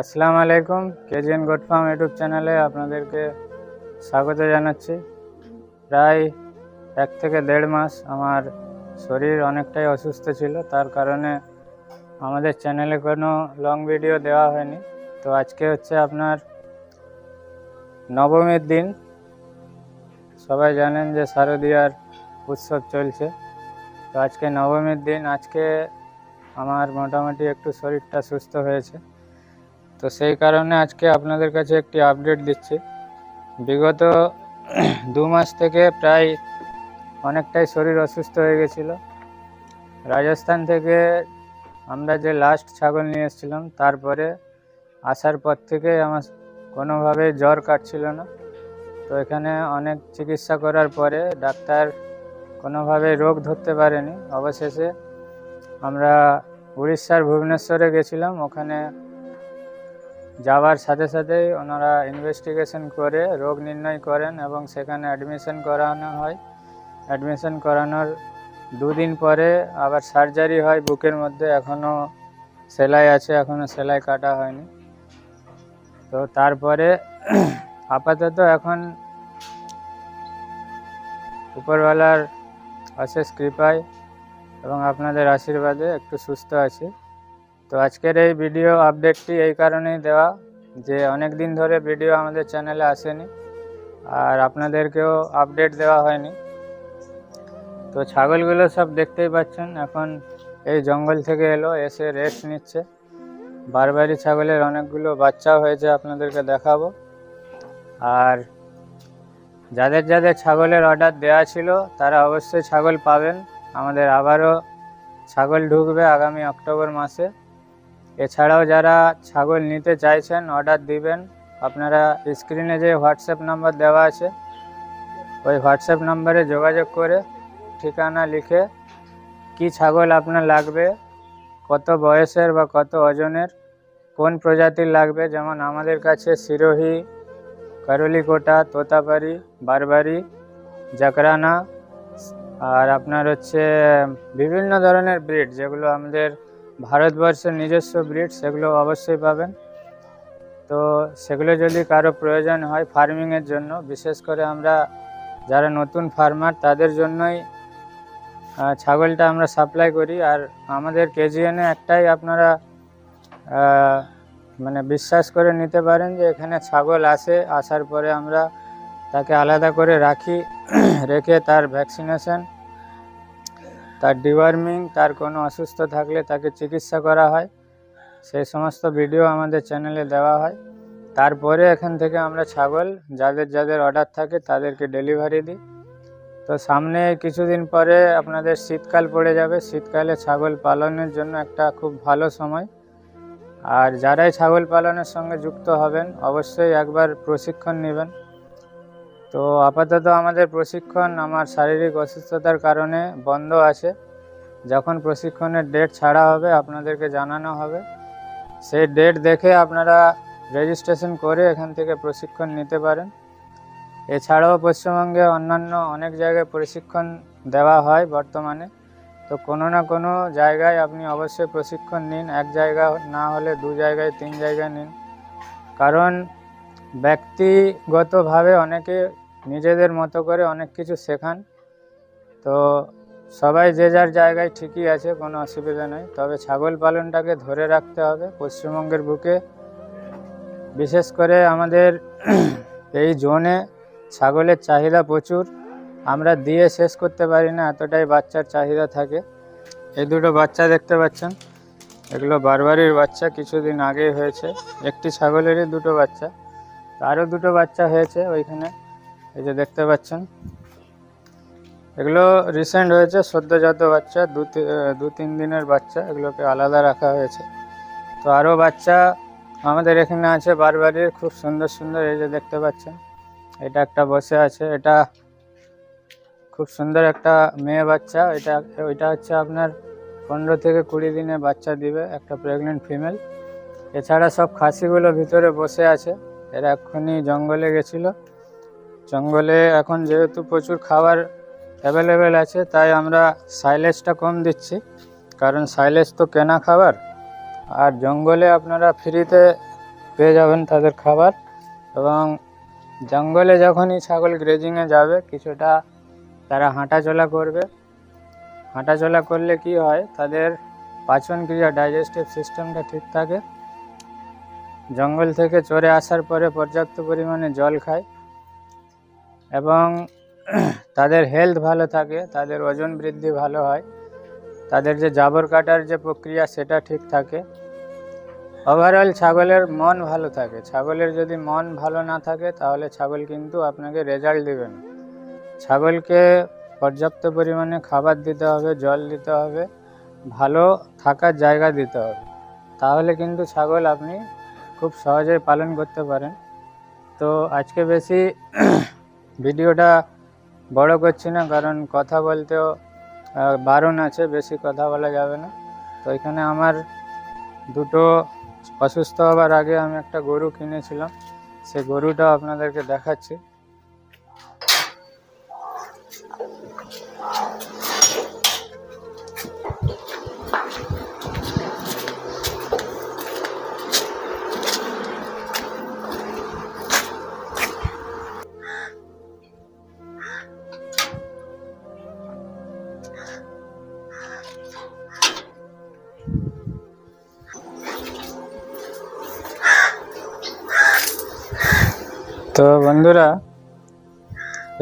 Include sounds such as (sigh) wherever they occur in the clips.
আসসালামু আলাইকুম, KGN goat farm YouTube চ্যানেলে আপনাদেরকে স্বাগত জানাচ্ছি। প্রায় এক থেকে দেড় মাস আমার শরীর অনেকটাই অসুস্থ ছিল, তার কারণে আমাদের চ্যানেলে কোনো লং ভিডিও দেওয়া হয়নি। তো আজকে হচ্ছে আপনার নবমীর দিন। সবাই জানেন যে শারদীয়ার উৎসব চলছে। তো আজকে নবমীর দিন, আজকে আমার মোটামুটি একটু শরীরটা সুস্থ হয়েছে। তো সেই কারণে আজকে আপনাদের কাছে একটি আপডেট দিচ্ছি। বিগত (clears throat) দু মাস থেকে প্রায় অনেকটাই শরীর অসুস্থ হয়ে গেছিল। রাজস্থান থেকে আমরা যে লাস্ট ছাগল নিয়ে এসেছিলাম, তারপরে আসার পর থেকে আমার কোনোভাবেই জ্বর কাটছিল না। তো এখানে অনেক চিকিৎসা করার পরে ডাক্তার কোনোভাবে রোগ ধরতে পারেনি। অবশেষে আমরা উড়িষ্যার ভুবনেশ্বরে গেছিলাম। ওখানে যাওয়ার সাথে সাথেই ওনারা ইনভেস্টিগেশন করে, রোগ নির্ণয় করেন এবং সেখানে অ্যাডমিশন করানো হয়। অ্যাডমিশন করানোর দুদিন পরে আবার সার্জারি হয় বুকের মধ্যে এখনও সেলাই আছে এখনও সেলাই কাটা হয়নি। তো তারপরে আপাতত এখন উপরওয়ালার অশেষ কৃপায় এবং আপনাদের আশীর্বাদে একটু সুস্থ আছি। তো আজকের এই ভিডিও আপডেটটি এই কারণেই দেওয়া যে অনেক দিন ধরে ভিডিও আমাদের চ্যানেলে আসেনি আর আপনাদেরকেও আপডেট দেওয়া হয়নি। তো ছাগলগুলো সব দেখতেই পাচ্ছেন, এখন এই জঙ্গল থেকে এলো, এসে রেস্ট নিচ্ছে। বারবারি ছাগলের অনেকগুলো বাচ্চাও হয়েছে আপনাদেরকে দেখাবো। আর যাদের যাদের ছাগলের অর্ডার দেওয়া ছিল, তারা অবশ্যই ছাগল পাবেন। আমাদের আবারও ছাগল ঢুকবে আগামী অক্টোবর মাসে। এছাড়াও যারা ছাগল নিতে চাইছেন অর্ডার দিবেন, আপনারা স্ক্রিনে যে হোয়াটসঅ্যাপ নাম্বার দেওয়া আছে, ওই হোয়াটসঅ্যাপ নাম্বারে যোগাযোগ করে ঠিকানা লিখে কি ছাগল আপনার লাগবে, কত বয়সের বা কত ওজনের, কোন প্রজাতির লাগবে, যেমন আমাদের কাছে সিরোহি, করলিকোটা, তোতাপারি, বারবারি, জাকরানা, আর আপনার হচ্ছে, বিভিন্ন ধরনের ব্রিড যেগুলো আমাদের ভারতবর্ষের নিজস্ব ব্রিড সেগুলো অবশ্যই পাবেন। তো সেগুলো যদি কারও প্রয়োজন হয় ফার্মিংয়ের জন্য, বিশেষ করে আমরা যারা নতুন ফার্মার তাদের জন্যই ছাগলটা আমরা সাপ্লাই করি। আর আমাদের কেজিএনে একটাই আপনারা মানে বিশ্বাস করে নিতে পারেন যে এখানে ছাগল আসে, আসার পরে আমরা তাকে আলাদা করে রাখি, (clears throat) রেখে তার ভ্যাকসিনেশন তার ডিওয়ার্মিং তার কোনো অসুস্থ থাকলে তাকে চিকিৎসা করা হয়। সেই সমস্ত ভিডিও আমাদের চ্যানেলে দেওয়া হয়। তারপরে এখান থেকে আমরা ছাগল, যাদের যাদের অর্ডার থাকে তাদেরকে ডেলিভারি দিই। তো সামনে কিছুদিন পরে আপনাদের শীতকাল পড়ে যাবে। শীতকালে ছাগল পালনের জন্য একটা খুব ভালো সময়। আর যারাই ছাগল পালনের সঙ্গে যুক্ত হবেন, অবশ্যই একবার প্রশিক্ষণ নেবেন। তো আপাতত আমাদের প্রশিক্ষণ আমার শারীরিক অসুস্থতার কারণে বন্ধ আছে। যখন প্রশিক্ষণের ডেট ছাড়া হবে, আপনাদেরকে জানানো হবে। সেই ডেট দেখে আপনারা রেজিস্ট্রেশন করে এখান থেকে প্রশিক্ষণ নিতে পারেন। এছাড়াও পশ্চিমবঙ্গে অন্যান্য অনেক জায়গায় প্রশিক্ষণ দেওয়া হয় বর্তমানে। তো কোনো না কোনো জায়গায় আপনি অবশ্যই প্রশিক্ষণ নিন। এক জায়গা না হলে দু জায়গায়, তিন জায়গায় নিন। কারণ ব্যক্তিগতভাবে অনেকে নিজেদের মতো করে অনেক কিছু শেখান। তো সবাই যে যার জায়গায় ঠিকই আছে, কোনো অসুবিধা নেই। তবে ছাগল পালনটাকে ধরে রাখতে হবে পশ্চিমবঙ্গের বুকে। বিশেষ করে আমাদের (clears throat) এই জোনে ছাগলের চাহিদা প্রচুর। আমরা দিয়ে শেষ করতে পারি না, এতটাই বাচ্চার চাহিদা থাকে। এই দুটো বাচ্চা দেখতে পাচ্ছেন। এগুলো বারবারির বাচ্চা, কিছুদিন আগেই হয়েছে। একটি ছাগলেরই দুটো বাচ্চা। আরও দুটো বাচ্চা হয়েছে ওইখানে। এই যে দেখতে পাচ্ছেন। এগুলো রিসেন্ট হয়েছে, সদ্যজাত বাচ্চা, দু দু তিন দিনের বাচ্চা, এগুলোকে আলাদা রাখা হয়েছে। তো আরও বাচ্চা আমাদের এখানে আছে বারবারির খুব সুন্দর সুন্দর এই যে দেখতে পাচ্ছেন। এটা একটা বসে আছে, এটা খুব সুন্দর একটা মেয়ে বাচ্চা। এটা, ওইটা হচ্ছে আপনার পনেরো থেকে কুড়ি দিনে বাচ্চা দিবে একটা প্রেগনেন্ট ফিমেল এছাড়া সব খাসিগুলো ভিতরে বসে আছে, এরা এক্ষুনি জঙ্গলে গেছিল। জঙ্গলে এখন যেহেতু প্রচুর খাবার অ্যাভেলেবেল আছে, তাই আমরা সাইলেজটা কম দিচ্ছি। কারণ সাইলেজ তো কেনা খাবার। আর জঙ্গলে আপনারা ফ্রিতে পেয়ে যাবেন তাদের খাবার। এবং জঙ্গলে যখনই ছাগল গ্রেজিংয়ে যাবে, কিছুটা তারা হাঁটাচলা করবে। হাঁটাচলা করলে কি হয়, তাদের পাচন ক্রিয়া ডাইজেস্টিভ সিস্টেমটা ঠিক থাকে। জঙ্গল থেকে চড়ে আসার পরে পর্যাপ্ত পরিমাণে জল খায়। এবং তাদের হেলথ ভালো থাকে, তাদের ওজন বৃদ্ধি ভালো হয়, তাদের যে জাবর কাটার যে প্রক্রিয়া সেটা ঠিক থাকে। ওভারঅল ছাগলের মন ভালো থাকে। ছাগলের যদি মন ভালো না থাকে, তাহলে ছাগল কিন্তু আপনাকে রেজাল্ট দেবে না। ছাগলকে পর্যাপ্ত পরিমাণে খাবার দিতে হবে, জল দিতে হবে, ভালো থাকার জায়গা দিতে হবে। তাহলে কিন্তু ছাগল আপনি খুব সহজেই পালন করতে পারেন। তো আজকে বেশি ভিডিওটা বড় করছি না, কারণ কথা বলতেও বারণ আছে, বেশি কথা বলা যাবে না। তো এখানে আমার দুটো অসুস্থ হবার আগে আমি একটা গরু কিনেছিলাম। সে গরুটা আপনাদেরকে দেখাচ্ছি। তো বন্ধুরা,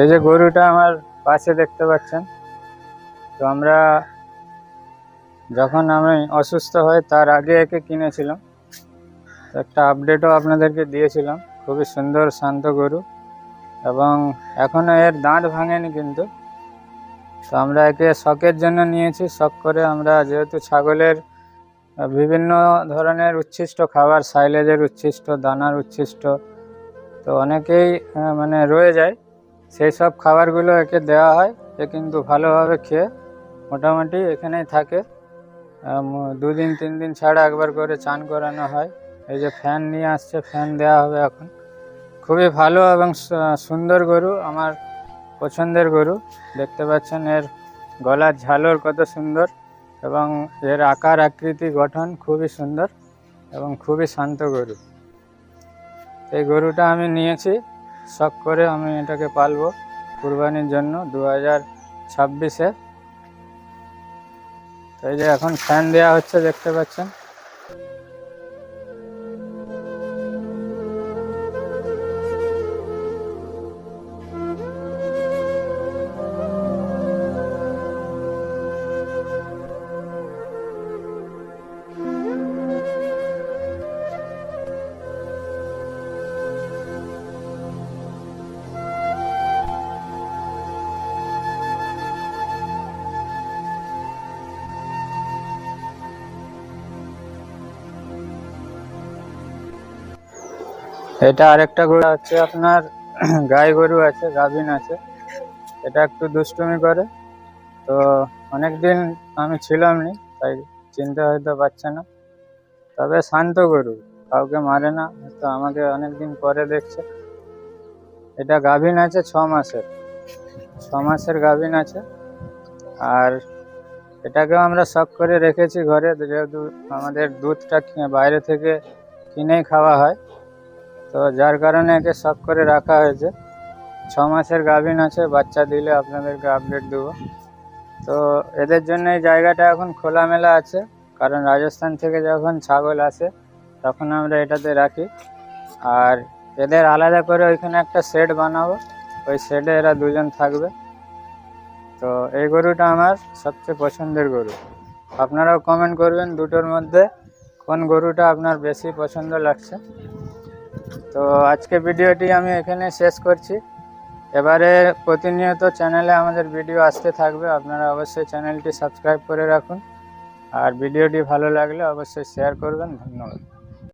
এই যে গরুটা আমার পাশে দেখতে পাচ্ছেন, তো আমরা যখন আমি অসুস্থ হই তার আগে একে কিনেছিলাম একটা আপডেটও আপনাদেরকে দিয়েছিলাম, খুবই সুন্দর শান্ত গরু এবং এখনও এর দাঁত ভাঙেনি কিন্তু। তো আমরা একে শখের জন্য নিয়েছি, শখ করে আমরা যেহেতু ছাগলের বিভিন্ন ধরনের উচ্ছিষ্ট খাবার সাইলেজের উচ্ছিষ্ট, দানার উচ্ছিষ্ট তো অনেকেই মানে রয়ে যায়। সেই সব খাবারগুলো একে দেওয়া হয়, এ কিন্তু ভালোভাবে খেয়ে মোটামুটি এখানেই থাকে। দুদিন তিন দিন ছাড়া একবার করে চান করানো হয়। এই যে ফ্যান নিয়ে আসছে, ফ্যান দেওয়া হবে এখন। খুবই ভালো এবং সুন্দর গরু, আমার পছন্দের গরু। দেখতে পাচ্ছেন এর গলার ঝালর কত সুন্দর এবং এর আকার আকৃতি গঠন খুবই সুন্দর এবং খুবই শান্ত গরু। এই গরুটা আমি নিয়েছি, শখ করে আমি এটাকে পালবো কুরবানির জন্য দু হাজার ছাব্বিশে। তো এই যে এখন ফ্যান দেওয়া হচ্ছে, দেখতে পাচ্ছেন। এটা আরেকটা গরু হচ্ছে আপনার, গাই গরু আছে, গাভিন আছে। এটা একটু দুষ্টুমি করে। তো অনেক দিন আমি ছিলাম নি তাই চিনতে হয়তো পারছে না। তবে শান্ত গরু, কাউকে মারে না তো আমাকে অনেক দিন পরে দেখছে। এটা গাভিন আছে ছ মাসের। ছ মাসের গাভিন আছে। আর এটাকেও আমরা শখ করে রেখেছি ঘরে, যেহেতু আমাদের দুধটা বাইরে থেকে কিনেই খাওয়া হয়। তো যার কারণে একে শখ করে রাখা হয়েছে। ছ মাসের গাভিন আছে, বাচ্চা দিলে আপনাদেরকে আপডেট দেবো। তো এদের জন্য এই জায়গাটা এখন খোলামেলা আছে, কারণ রাজস্থান থেকে যখন ছাগল আসে, তখন আমরা এটাতে রাখি। আর এদের আলাদা করে ওইখানে একটা শেড বানাবো, ওই শেডে এরা দুজন থাকবে। তো এই গরুটা আমার সবচেয়ে পছন্দের গরু। আপনারাও কমেন্ট করবেন দুটোর মধ্যে কোন গরুটা আপনার বেশি পছন্দ লাগছে। তো আজকে ভিডিওটি আমি এখানে শেষ করছি। এবারে প্রতিনিয়ত চ্যানেলে আমাদের ভিডিও আসতে থাকবে, আপনারা অবশ্যই চ্যানেলটি সাবস্ক্রাইব করে রাখুন। আর ভিডিওটি ভালো লাগলে অবশ্যই শেয়ার করবেন, ধন্যবাদ।